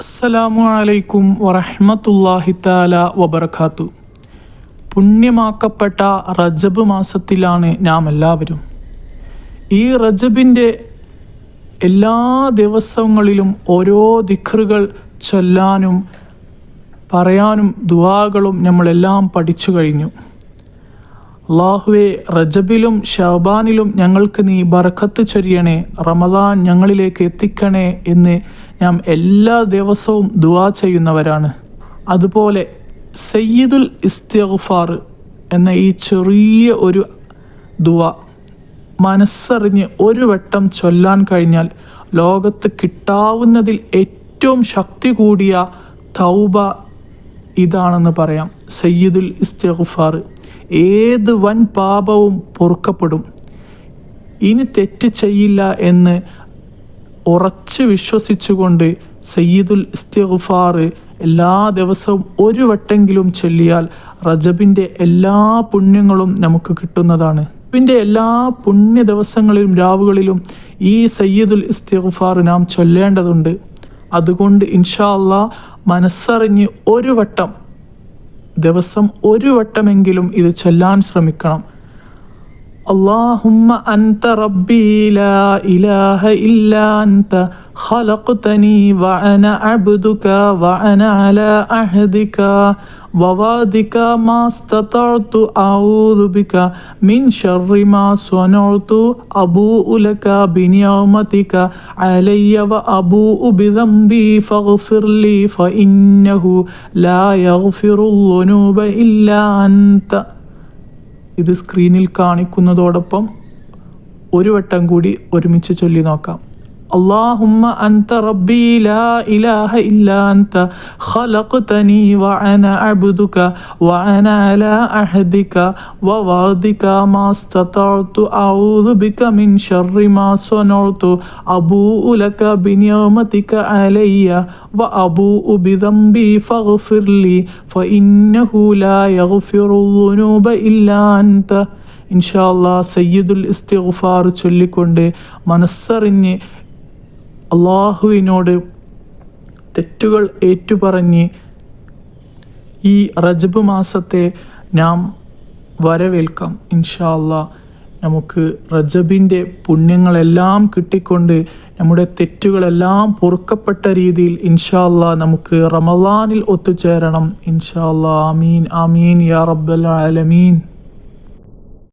അസ്സലാമു അലൈക്കും വറഹ്മത്തുള്ളാഹി താല വബർക്കാത്തു പുണ്യമാക്കപ്പെട്ട റജബ് മാസത്തിലാണ് നാം എല്ലാവരും ഈ റജബിന്റെ എല്ലാ ദിവസങ്ങളിലും ഓരോ ദിഖറുകൾ ചൊല്ലാനും പറയാനും ദുവാകളും നമ്മളെല്ലാം പഠിച്ചു കഴിഞ്ഞു. അള്ളാഹുവെ റജബിലും ഷബാനിലും ഞങ്ങൾക്ക് നീ ബർക്കത്ത് ചൊരിയണേ റമദാൻ ഞങ്ങളിലേക്ക് എത്തിക്കണേ എന്ന് നാം എല്ലാ ദിവസവും ദുവാ ചെയ്യുന്നവരാണ്. അതുപോലെ സയ്യിദുൽ ഇസ്തിഗ്ഫാർ എന്ന ഈ ചെറിയ ഒരു ദുവ മനസ്സറിഞ്ഞ് ഒരു വട്ടം ചൊല്ലാൻ കഴിഞ്ഞാൽ ലോകത്ത് കിട്ടാവുന്നതിൽ ഏറ്റവും ശക്തി കൂടിയ തൗബ ഇതാണെന്ന് പറയാം. സയ്യിദുൽ ഇസ്തിഗ്ഫാർ. ഏത് വൻ പാപവും പൊറുക്കപ്പെടും. ഇനി തെറ്റ് ചെയ്യില്ല എന്ന് ഉറച്ച് വിശ്വസിച്ചുകൊണ്ട് സയ്യിദുൽ ഇസ്തിഗ്ഫാർ എല്ലാ ദിവസവും ഒരു വട്ടെങ്കിലും ചൊല്ലിയാൽ റജബിന്റെ എല്ലാ പുണ്യങ്ങളും നമുക്ക് കിട്ടുന്നതാണ്. റജബിന്റെ എല്ലാ പുണ്യ ദിവസങ്ങളിലും രാവുകളിലും ഈ സയ്യിദുൽ ഇസ്തിഗ്ഫാർ നാം ചൊല്ലേണ്ടതുണ്ട്. അതുകൊണ്ട് ഇൻഷാ അള്ളാ മനസ്സറിഞ്ഞ് ഒരു വട്ടം ദിവസം ഒരു വട്ടമെങ്കിലും ഇത് ചൊല്ലാൻ ശ്രമിക്കണം اللهم أنت ربي لا إله إلا أنت خلقتني وأنا عبدك وأنا على عهدك ووعدك ما استطعت أعوذ بك من شر ما صنعت أبوء لك بنعمتك علي وأبوء بذنبي فاغفر لي فإنه لا يغفر الذنوب إلا أنت ഇത് സ്ക്രീനിൽ കാണിക്കുന്നതോടൊപ്പം ഒരു വട്ടം കൂടി ഒരുമിച്ച് ചൊല്ലി നോക്കാം اللهم أنت ربي لا إله إلا أنت خلقتني وأنا عبدك وأنا على عهدك ووعدك ما استطعت أعوذ بك من شر ما صنعت أبوء لك بنعمتك علي وأبوء بذنبي فاغفر لي فإنه لا يغفر الذنوب إلا أنت ഇൻഷാല്ലാ സയ്യിദുൽ ഇസ്തിഗ്ഫാർ ചൊല്ലിക്കൊണ്ട് മനസ്സറിഞ്ഞ് അള്ളാഹുവിനോട് തെറ്റുകൾ ഏറ്റുപറഞ്ഞ് ഈ റജബ് മാസത്തെ നാം വരവേൽക്കാം. ഇൻഷാ നമുക്ക് റജബിന്റെ പുണ്യങ്ങളെല്ലാം കിട്ടിക്കൊണ്ട് നമ്മുടെ തെറ്റുകളെല്ലാം പൊറുക്കപ്പെട്ട രീതിയിൽ ഇൻഷാ നമുക്ക് റമദാനിൽ ഒത്തുചേരണം. ഇൻഷാ അല്ലാ ആമീൻ ആമീൻ യാ റബ്ബൽ ആലമീൻ.